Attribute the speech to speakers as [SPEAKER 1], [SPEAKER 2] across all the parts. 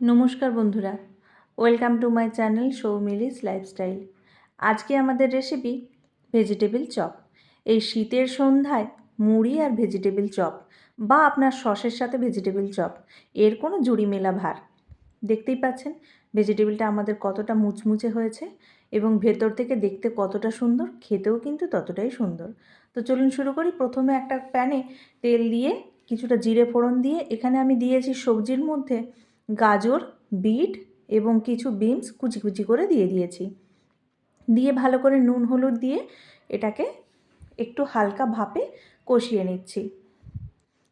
[SPEAKER 1] নমস্কার বন্ধুরা। Welcome to my channel Soumili's lifestyle. আজকে আমাদের রেসিপি ভেজিটেবল চপ এই শীতের সন্ধ্যায় মুড়ি আর ভেজিটেবল চপ বা আপনার সসের সাথে ভেজিটেবল চপ এর কোনো জুড়ি মেলা ভার। দেখতেই পাচ্ছেন ভেজিটেবলটা আমাদের কতটা মুচমুচে হয়েছে এবং ভেতর থেকে দেখতে কতটা সুন্দর, খেতেও কিন্তু ততটাই সুন্দর। তো চলুন শুরু করি। প্রথমে একটা প্যানে তেল দিয়ে কিছুটা জিরে ফোড়ন দিয়ে এখানে আমি দিয়েছি সবজির মধ্যে গাজর, বিট এবং কিছু বিনস কুচি কুচি করে দিয়ে দিয়েছি। দিয়ে ভালো করে নুন হলুদ দিয়ে এটাকে একটু হালকা ভাপে কষিয়ে নিচ্ছি।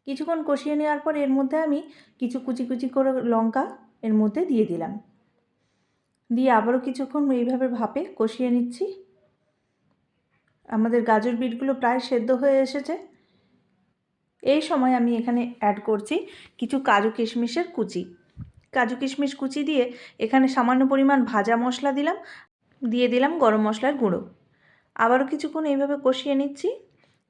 [SPEAKER 1] কিছুক্ষণ কষিয়ে নেওয়ার পর এর মধ্যে আমি কিছু কুচি কুচি করে লঙ্কা এর মধ্যে দিয়ে দিলাম। দিয়ে আবারও কিছুক্ষণ এইভাবে ভাপে কষিয়ে নিচ্ছি। আমাদের গাজর বিটগুলো প্রায় সেদ্ধ হয়ে এসেছে। এই সময় আমি এখানে অ্যাড করছি কিছু কাজু কিশমিশের কুচি। কাজু কিশমিশ কুচি দিয়ে এখানে সামান্য পরিমাণ ভাজা মশলা দিলাম, দিয়ে দিলাম গরম মশলার গুঁড়ো। আবারও কিছুক্ষণ এইভাবে কষিয়ে নিচ্ছি।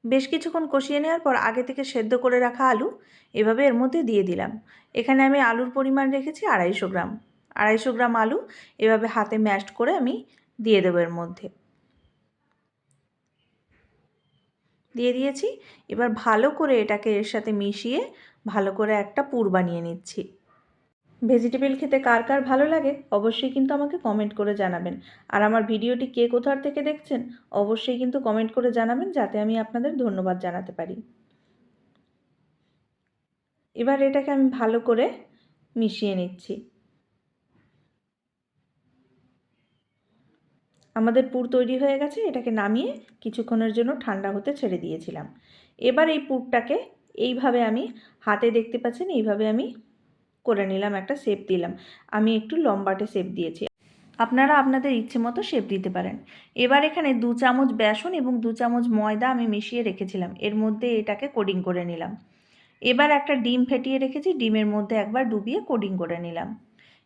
[SPEAKER 1] বেশ কিছুক্ষণ কষিয়ে নেওয়ার পর আগে থেকে সেদ্ধ করে রাখা আলু এভাবে এর মধ্যে দিয়ে দিলাম। এখানে আমি আলুর পরিমাণ রেখেছি আড়াইশো গ্রাম। আড়াইশো গ্রাম আলু এভাবে হাতে ম্যাশড করে আমি দিয়ে দেবো এর মধ্যে। দিয়ে দিয়েছি। এবার ভালো করে এটাকে এর সাথে মিশিয়ে ভালো করে একটা পুর বানিয়ে নিচ্ছি। ভেজিটেবল খেতে কার কার ভালো লাগে অবশ্যই কিন্তু আমাকে কমেন্ট করে জানাবেন। আর আমার ভিডিওটি কে কোথার থেকে দেখছেন অবশ্যই কিন্তু কমেন্ট করে জানাবেন যাতে আমি আপনাদের ধন্যবাদ জানাতে পারি। এবার এটাকে আমি ভালো করে মিশিয়ে নিচ্ছি। আমাদের পুর তৈরি হয়ে গেছে, এটাকে নামিয়ে কিছুক্ষণের জন্য ঠান্ডা হতে ছেড়ে দিয়েছিলাম। এবার এই পুরটাকে এইভাবে আমি হাতে দেখতে পাচ্ছেন, এইভাবে আমি করে নিলাম, একটা শেপ দিলাম। আমি একটু লম্বাটে শেপ দিয়েছি। আপনারা আপনাদের ইচ্ছে মতো শেপ দিতে পারেন। এবার এখানে দু চামচ বেসন এবং দু চামচ ময়দা আমি মিশিয়ে রেখেছিলাম। এর মধ্যে এটাকে কোডিং করে নিলাম। এবার একটা ডিম ফেটিয়ে রেখেছি। ডিমের মধ্যে একবার ডুবিয়ে কোডিং করে নিলাম।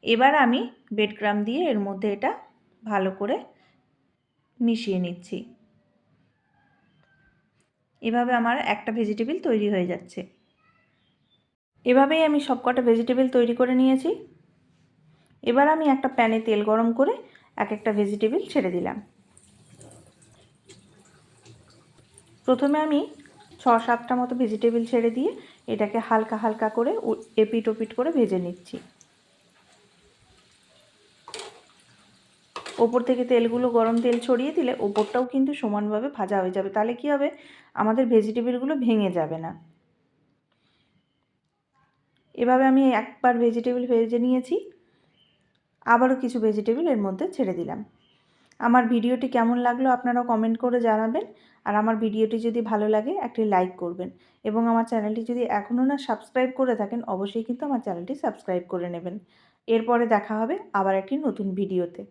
[SPEAKER 1] এবার আমি বেডগ্রাম দিয়ে এর মধ্যে এটা ভালো করে মিশিয়ে নিচ্ছি। এভাবে আমার একটা ভেজিটেবিল তৈরি হয়ে যাচ্ছে। এভাবেই আমি সবকটা ভেজিটেবল তৈরি করে নিয়েছি। এবার আমি একটা প্যানে তেল গরম করে এক একটা ভেজিটেবল ছেড়ে দিলাম। প্রথমে আমি ছ সাতটা মতো ভেজিটেবল ছেড়ে দিয়ে এটাকে হালকা হালকা করে এপিট ওপিট করে ভেজে নিচ্ছি। ওপর থেকে তেলগুলো গরম তেল ছড়িয়ে দিলে ওপরটাও কিন্তু সমানভাবে ভাজা হয়ে যাবে। তাহলে কি হবে? আমাদের ভেজিটেবলগুলো ভেঙে যাবে না। এভাবে আমি একবার ভেজিটেবিল ভেজে নিয়েছি। আবারও কিছু ভেজিটেবিল এর মধ্যে ছেড়ে দিলাম। আমার ভিডিওটি কেমন লাগল আপনারা কমেন্ট করে জানাবেন। আর আমার ভিডিওটি যদি ভালো লাগে, একটি লাইক করবেন। এবং আমার চ্যানেলটি যদি এখনও না সাবস্ক্রাইব করে থাকেন, অবশ্যই কিন্তু আমার চ্যানেলটি সাবস্ক্রাইব করে নেবেন। এরপরে দেখা হবে আবার একটি নতুন ভিডিওতে।